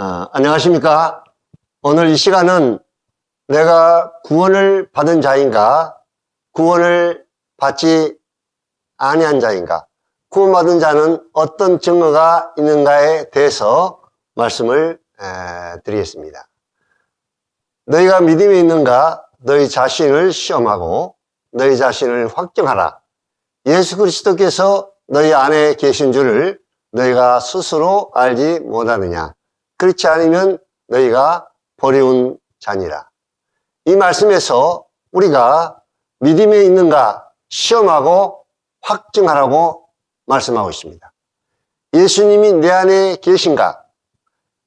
어, 안녕하십니까? 오늘 이 시간은 내가 구원을 받은 자인가, 구원을 받지 아니한 자인가, 구원받은 자는 어떤 증거가 있는가에 대해서 말씀을 에, 드리겠습니다. 너희가 믿음이 있는가? 너희 자신을 시험하고 너희 자신을 확정하라. 예수 그리스도께서 너희 안에 계신 줄을 너희가 스스로 알지 못하느냐. 그렇지 않으면 너희가 버리운 자니라. 이 말씀에서 우리가 믿음에 있는가 시험하고 확증하라고 말씀하고 있습니다. 예수님이 내 안에 계신가?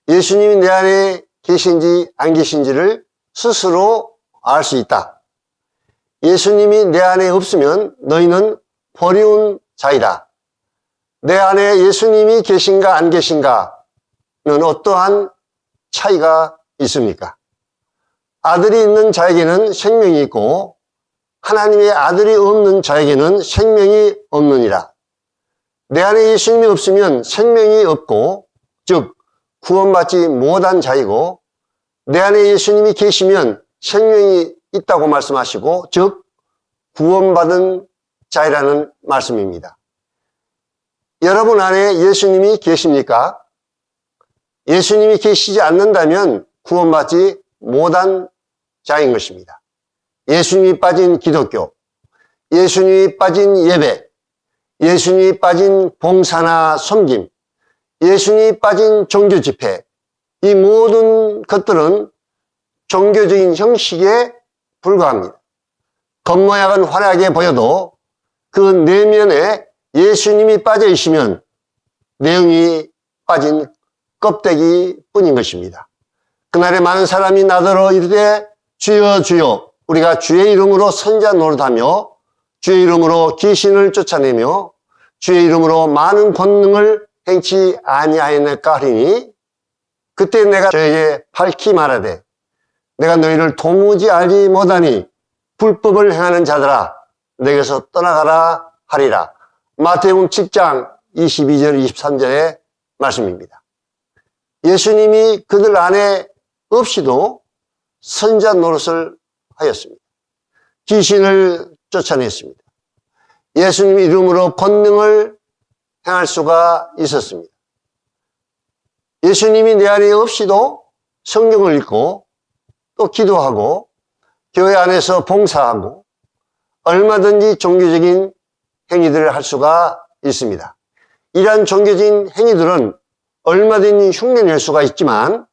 예수님이 내 안에 계신지 안 계신지를 스스로 알 수 있다. 예수님이 내 안에 없으면 너희는 버리운 자이다. 내 안에 예수님이 계신가 안 계신가는 어떠한 차이가 있습니까? 아들이 있는 자에게는 생명이 있고 하나님의 아들이 없는 자에게는 생명이 없느니라. 내 안에 예수님이 없으면 생명이 없고 즉 구원받지 못한 자이고 내 안에 예수님이 계시면 생명이 있다고 말씀하시고 즉 구원받은 자이라는 말씀입니다. 여러분 안에 예수님이 계십니까? 예수님이 계시지 않는다면 구원받지 못한 자인 것입니다. 예수님이 빠진 기독교, 예수님이 빠진 예배, 예수님이 빠진 봉사나 섬김, 예수님이 빠진 종교 집회, 이 모든 것들은 종교적인 형식에 불과합니다. 겉모양은 화려하게 보여도 그 내면에 예수님이 빠져 있으면 내용이 빠진 껍데기 뿐인 것입니다. 그날에 많은 사람이 나더러 이르되 주여 주여 우리가 주의 이름으로 선자 노릇하며 주의 이름으로 귀신을 쫓아내며 주의 이름으로 많은 권능을 행치 아니하였을까 하리니 그때 내가 저에게 밝히 말하되 내가 너희를 도무지 알지 못하니 불법을 행하는 자들아 내게서 떠나가라 하리라 마태복음 7장 22절 23절의 말씀입니다. 예수님이 그들 안에 없이도 선자 노릇을 하였습니다. 귀신을 쫓아냈습니다. 예수님 이름으로 권능을 행할 수가 있었습니다. 예수님이 내 안에 없이도 성경을 읽고 또 기도하고 교회 안에서 봉사하고 얼마든지 종교적인 행위들을 할 수가 있습니다. 이러한 종교적인 행위들은 얼마든지 흉내낼 수가 있지만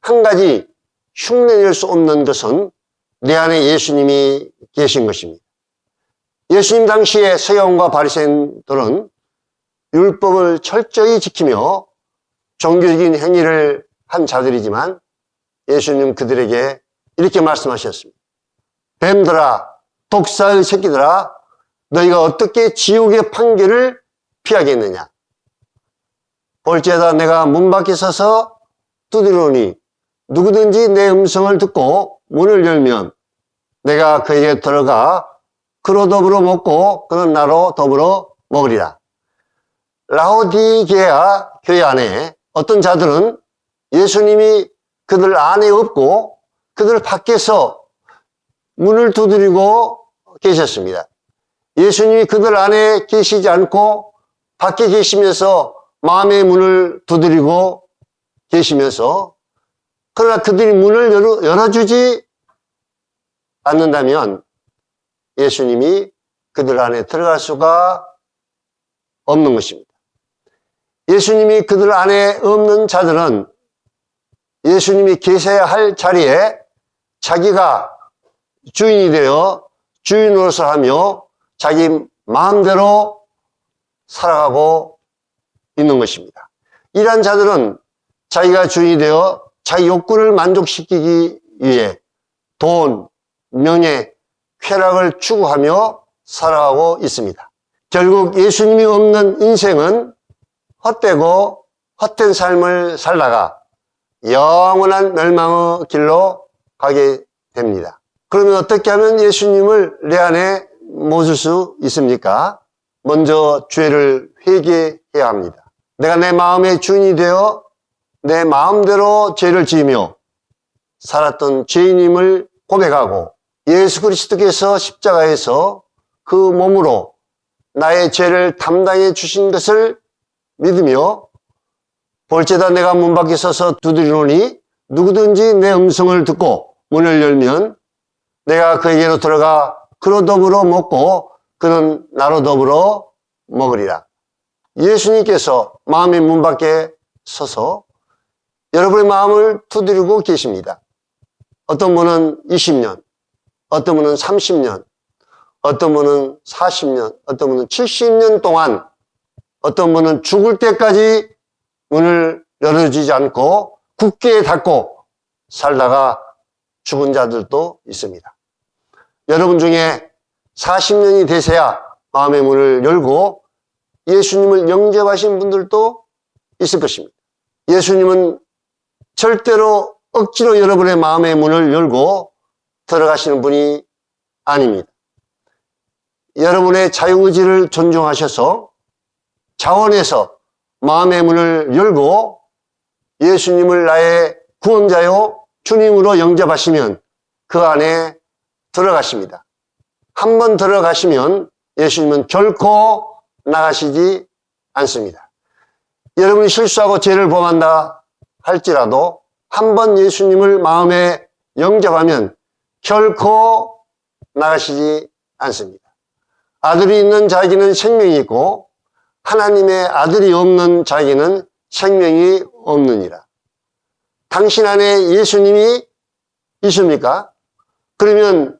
한 가지 흉내낼 수 없는 것은 내 안에 예수님이 계신 것입니다. 예수님 당시에 서양과 바리새인들은 율법을 철저히 지키며 종교적인 행위를 한 자들이지만 예수님 그들에게 이렇게 말씀하셨습니다. 뱀들아, 독사의 새끼들아, 너희가 어떻게 지옥의 판결을 피하겠느냐? 볼지에다 내가 문 밖에 서서 두드리노니 누구든지 내 음성을 듣고 문을 열면 내가 그에게 들어가 그로 더불어 먹고 그는 나로 더불어 먹으리라. 라오디게아 교회 안에 어떤 자들은 예수님이 그들 안에 없고 그들 밖에서 문을 두드리고 계셨습니다. 예수님이 그들 안에 계시지 않고 밖에 계시면서 마음의 문을 두드리고 계시면서 그러나 그들이 문을 열어, 주지 않는다면 예수님이 그들 안에 들어갈 수가 없는 것입니다. 예수님이 그들 안에 없는 자들은 예수님이 계셔야 할 자리에 자기가 주인이 되어 주인 노릇을 하며 자기 마음대로 살아가고 있는 것입니다. 이러한 자들은 자기가 주인이 되어 자기 욕구를 만족시키기 위해 돈, 명예, 쾌락을 추구하며 살아가고 있습니다. 결국 예수님이 없는 인생은 헛되고 헛된 삶을 살다가 영원한 멸망의 길로 가게 됩니다. 그러면 어떻게 하면 예수님을 내 안에 모실 수 있습니까? 먼저 죄를 회개해야 합니다. 내가 내 마음의 주인이 되어 내 마음대로 죄를 지으며 살았던 죄인임을 고백하고 예수 그리스도께서 십자가에서 그 몸으로 나의 죄를 담당해 주신 것을 믿으며 볼지다 내가 문 밖에 서서 두드리노니 누구든지 내 음성을 듣고 문을 열면 내가 그에게로 들어가 그로 더불어 먹고 그는 나로 더불어 먹으리라. 예수님께서 마음의 문 밖에 서서 여러분의 마음을 두드리고 계십니다. 어떤 분은 20년, 어떤 분은 30년, 어떤 분은 40년, 어떤 분은 70년 동안, 어떤 분은 죽을 때까지 문을 열어주지 않고 굳게 닫고 살다가 죽은 자들도 있습니다. 여러분 중에 40년이 되셔야 마음의 문을 열고 예수님을 영접하신 분들도 있을 것입니다. 예수님은 절대로 억지로 여러분의 마음의 문을 열고 들어가시는 분이 아닙니다. 여러분의 자유의지를 존중하셔서 자원에서 마음의 문을 열고 예수님을 나의 구원자요 주님으로 영접하시면 그 안에 들어가십니다. 한번 들어가시면 예수님은 결코 나가시지 않습니다. 여러분이 실수하고 죄를 범한다 할지라도 한 번 예수님을 마음에 영접하면 결코 나가시지 않습니다. 아들이 있는 자에게는 생명이 있고 하나님의 아들이 없는 자에게는 생명이 없느니라. 당신 안에 예수님이 있습니까? 그러면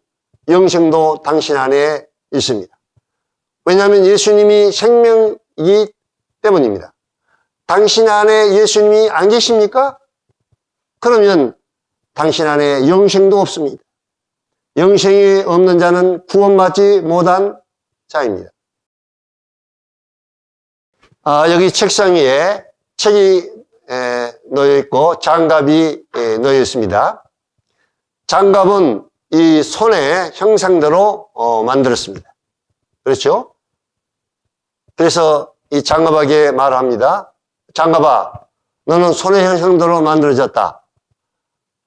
영생도 당신 안에 있습니다. 왜냐하면 예수님이 생명이기 때문입니다. 당신 안에 예수님이 안 계십니까? 그러면 당신 안에 영생도 없습니다. 영생이 없는 자는 구원받지 못한 자입니다. 아, 여기 책상 위에 책이 에, 놓여 있고 장갑이 에, 놓여 있습니다. 장갑은 이 손의 형상대로 어, 만들었습니다. 그렇죠? 그래서 이 장갑에게 말합니다. 장갑아, 너는 손의 형상대로 만들어졌다.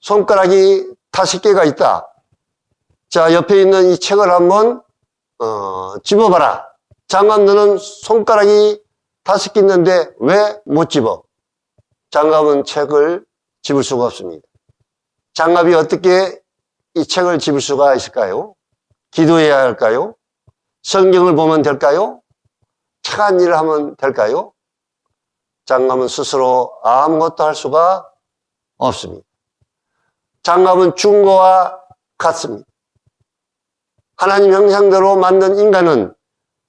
손가락이 다섯 개가 있다. 자, 옆에 있는 이 책을 한번 어, 집어봐라. 장갑 너는 손가락이 다섯 개 있는데 왜 못 집어? 장갑은 책을 집을 수가 없습니다. 장갑이 어떻게 이 책을 집을 수가 있을까요? 기도해야 할까요? 성경을 보면 될까요? 착한 일을 하면 될까요? 장갑은 스스로 아무것도 할 수가 없습니다. 죽은 거와 같습니다. 하나님 형상대로 만든 인간은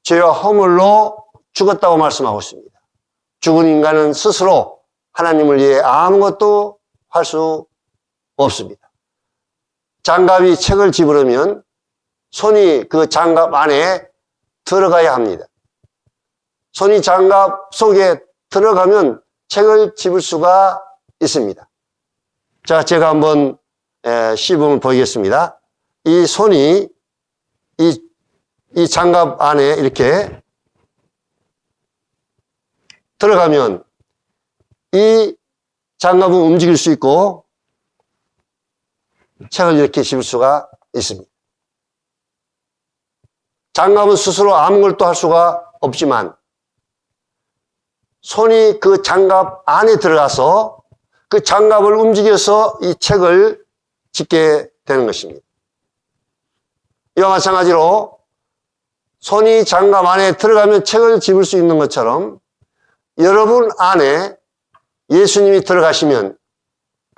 죄와 허물로 죽었다고 말씀하고 있습니다. 죽은 인간은 스스로 하나님을 위해 아무것도 할 수 없습니다. 장갑이 책을 집으려면 손이 그 장갑 안에 들어가야 합니다. 손이 장갑 속에 들어가면 책을 집을 수가 있습니다. 자, 제가 한번 시범을 보이겠습니다. 이 손이 이, 이 장갑 안에 이렇게 들어가면 이 장갑은 움직일 수 있고 책을 이렇게 집을 수가 있습니다. 장갑은 스스로 아무것도 할 수가 없지만 손이 그 장갑 안에 들어가서 그 장갑을 움직여서 이 책을 짓게 되는 것입니다. 이와 마찬가지로 손이 장갑 안에 들어가면 책을 집을 수 있는 것처럼 여러분 안에 예수님이 들어가시면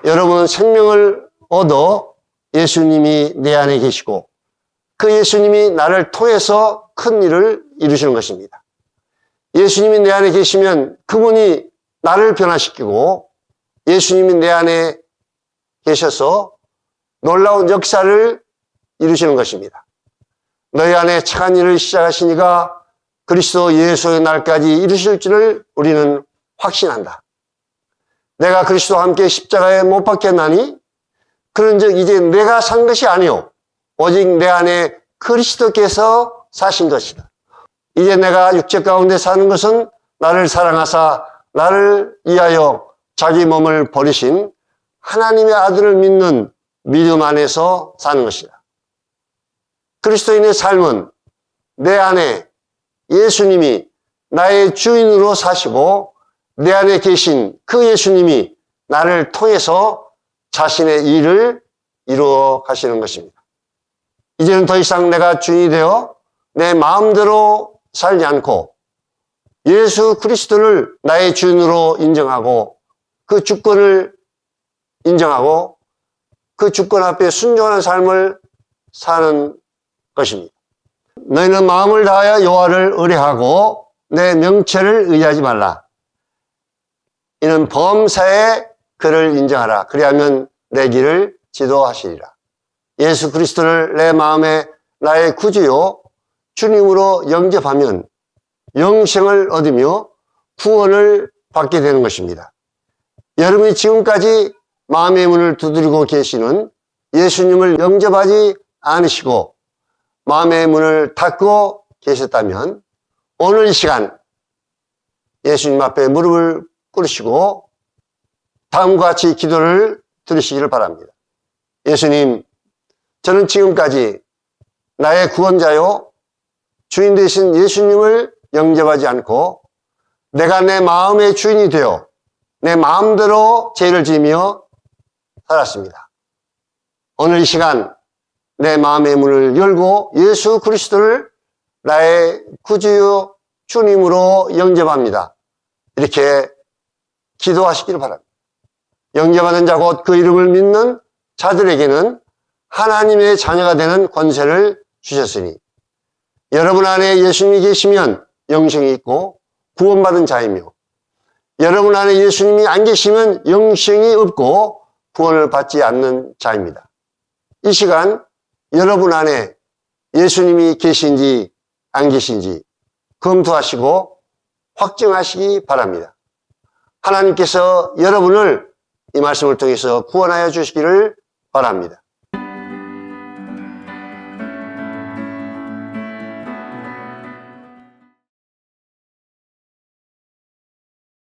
여러분은 생명을 얻어 예수님이 내 안에 계시고 그 예수님이 나를 통해서 큰 일을 이루시는 것입니다. 예수님이 내 안에 계시면 그분이 나를 변화시키고 예수님이 내 안에 계셔서 놀라운 역사를 이루시는 것입니다. 너희 안에 착한 일을 시작하시니가 그리스도 예수의 날까지 이루실 줄을 우리는 확신한다. 내가 그리스도와 함께 십자가에 못 박혔나니 그런즉 이제 내가 산 것이 아니요 오직 내 안에 그리스도께서 사신 것이다. 이제 내가 육체 가운데 사는 것은 나를 사랑하사 나를 위하여 자기 몸을 버리신 하나님의 아들을 믿는 믿음 안에서 사는 것이다. 그리스도인의 삶은 내 안에 예수님이 나의 주인으로 사시고 내 안에 계신 그 예수님이 나를 통해서 자신의 일을 이루어 가시는 것입니다. 이제는 더 이상 내가 주인이 되어 내 마음대로 살지 않고 예수 그리스도를 나의 주인으로 인정하고 그 주권을 인정하고 그 주권 앞에 순종하는 삶을 사는 것입니다. 너희는 마음을 다하여 여호와를 의뢰하고 내 명체를 의하지 말라. 이는 범사에 그를 인정하라. 그리하면 내 길을 지도하시리라. 예수 그리스도를 내 마음에 나의 구주요 주님으로 영접하면 영생을 얻으며 구원을 받게 되는 것입니다. 여러분이 지금까지 마음의 문을 두드리고 계시는 예수님을 영접하지 않으시고 마음의 문을 닫고 계셨다면 오늘 이 시간 예수님 앞에 무릎을 꿇으시고 다음과 같이 기도를 드리시기를 바랍니다. 예수님, 저는 지금까지 나의 구원자요, 주인 되신 예수님을 영접하지 않고 내가 내 마음의 주인이 되어 내 마음대로 죄를 지으며 살았습니다. 오늘 이 시간 내 마음의 문을 열고 예수 그리스도를 나의 구주요 주님으로 영접합니다. 이렇게 기도하시기를 바랍니다. 영접하는 자 곧 그 이름을 믿는 자들에게는 하나님의 자녀가 되는 권세를 주셨으니 여러분 안에 예수님이 계시면 영생이 있고 구원받은 자이며 여러분 안에 예수님이 안 계시면 영생이 없고 구원을 받지 않는 자입니다. 이 시간 여러분 안에 예수님이 계신지 안 계신지 검토하시고 확정하시기 바랍니다. 하나님께서 여러분을 이 말씀을 통해서 구원하여 주시기를 바랍니다.